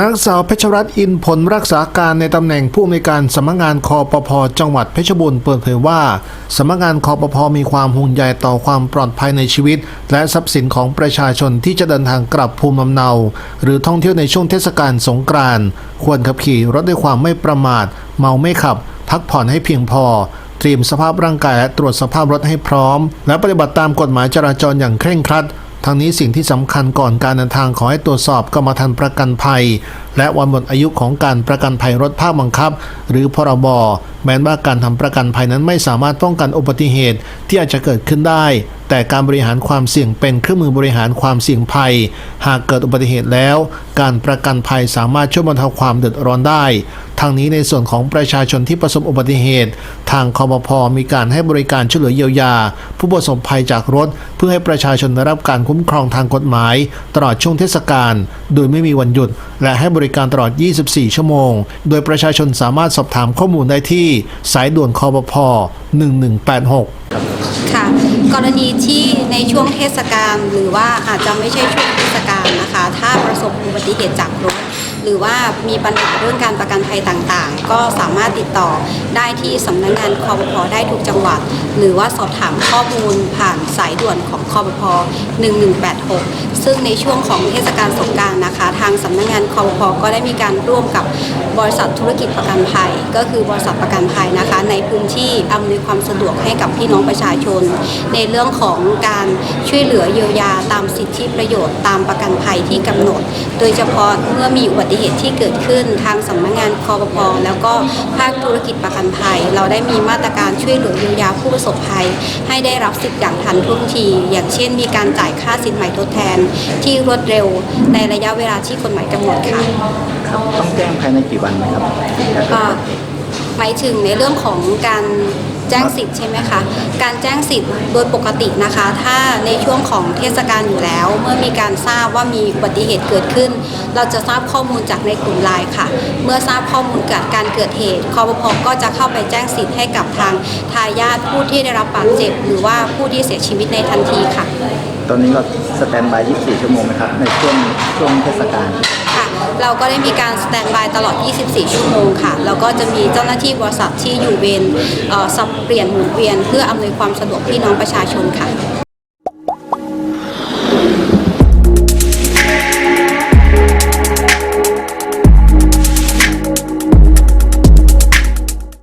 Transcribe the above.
นางสาวเพชรรัตน์อินผลรักษาการในตำแหน่งผู้อำนวยการสำนักงานคอปพจังหวัดเพชรบูรณ์เปิดเผยว่าสำนักงานคอปพมีความห่วงใยต่อความปลอดภัยในชีวิต และทรัพย์สินของประชาชนที่จะเดินทางกลับภูมิลำเนา หรือท่องเที่ยวในช่วงเทศกาลสงกรานต์ควรขับขี่รถด้วยความไม่ประมาท เมาไม่ขับ พักผ่อนให้เพียงพอเตรียมสภาพร่างกายและตรวจสภาพรถให้พร้อม และปฏิบัติตามกฎหมายจราจรอย่างเคร่งครัด ทั้งนี้สิ่งที่สำคัญก่อนการเดินทางขอให้ตรวจสอบกรมธรรม์ประกันภัย และวันหมดอายุของการประกันภัยรถภาคบังคับ หรือพรบแม้ว่าการทำประกันภัยนั้นไม่สามารถป้องกันอุบัติเหตุที่อาจจะเกิดขึ้นได้ แต่การบริหารความเสี่ยงเป็นเครื่องมือบริหารความเสี่ยงภัย หากเกิดอุบัติเหตุแล้ว การประกันภัยสามารถช่วยบรรเทาความเดือดร้อนได้ ทางนี้ในส่วนของประชาชนที่ประสบอุบัติเหตุ ทางคอปพมีการให้บริการช่วยเหลือเยียวยา ผู้ประสบภัยจากรถ เพื่อให้ประชาชนได้รับการคุ้มครองทางกฎหมาย ตลอดช่วงเทศกาลโดยไม่มีวันหยุด และให้บริการตลอด 24 ชั่วโมง โดยประชาชนสามารถสอบถามข้อมูลได้ที่สายด่วนคอปพ1186 ค่ะ กรณีที่ในช่วงเทศกาลหรือว่าอาจจะไม่ใช่ช่วงเทศกาลนะคะ ถ้าประสบอุบัติเหตุจากรถ หรือว่ามีปัญหาเรื่องการประกันภัยต่างๆ ก็สามารถติดต่อได้ที่สำนักงานคอปพได้ทุกจังหวัด หรือว่าสอบถามข้อมูลผ่านสายด่วนของคอปพ1186 ซึ่งในช่วงของเทศกาลสงกรารนะคะ ทางสำนักงานคอปพก็ได้มีการร่วมกับบริษัทธุรกิจประกันภัย ก็คือบริษัทประกันภัยนะคะ ในพื้นที่อำนวยความสะดวกให้กับพี่น้องประชาชนในเรื่องของการช่วยเหลือเยียวยาตามสิทธิประโยชน์ตามประกันภัยที่กำหนด โดยเฉพาะเมื่อมีอุบัติเหตุที่เกิดขึ้นทางสำนักงานคอปพแล้วก็ภาคธุรกิจประกันภัย เราได้มีมาตรการช่วยเหลือเยียวยาผู้ประสบภัย ให้ได้รับสิทธิ์อย่างทันท่วงที อย่างเช่น มีการจ่ายค่าสินใหม่ทดแทนที่รวดเร็วในระยะเวลาที่กฎหมายกำหนดค่ะครับต้องแจ้งภายในกี่วันไหมครับก็ หมายถึงในเรื่องของการแจ้งสิทธิ์ใช่ไหมคะ การแจ้งสิทธิ์โดยปกตินะคะ ถ้าในช่วงของเทศกาลอยู่แล้ว เมื่อมีการทราบว่ามีอุบัติเหตุเกิดขึ้น เราจะทราบข้อมูลจากในกลุ่มไลน์ค่ะ เมื่อทราบข้อมูลเกิดการเกิดเหตุคอปพก็จะเข้าไปแจ้งสิทธิ์ให้กับทางทายาทผู้ที่ได้รับบาดเจ็บ หรือว่าผู้ที่เสียชีวิตในทันทีค่ะ ตอนนี้เราสแตนบาย 24 ชั่วโมงไหมครับในช่วงช่วงเทศกาล เราก็ได้มีการสแตนบายตลอด 24 ชั่วโมงค่ะ แล้วก็จะมีเจ้าหน้าที่บริษัทที่อยู่เวรสับเปลี่ยนหมุนเวียน เพื่ออำนวยความสะดวกพี่น้องประชาชนค่ะ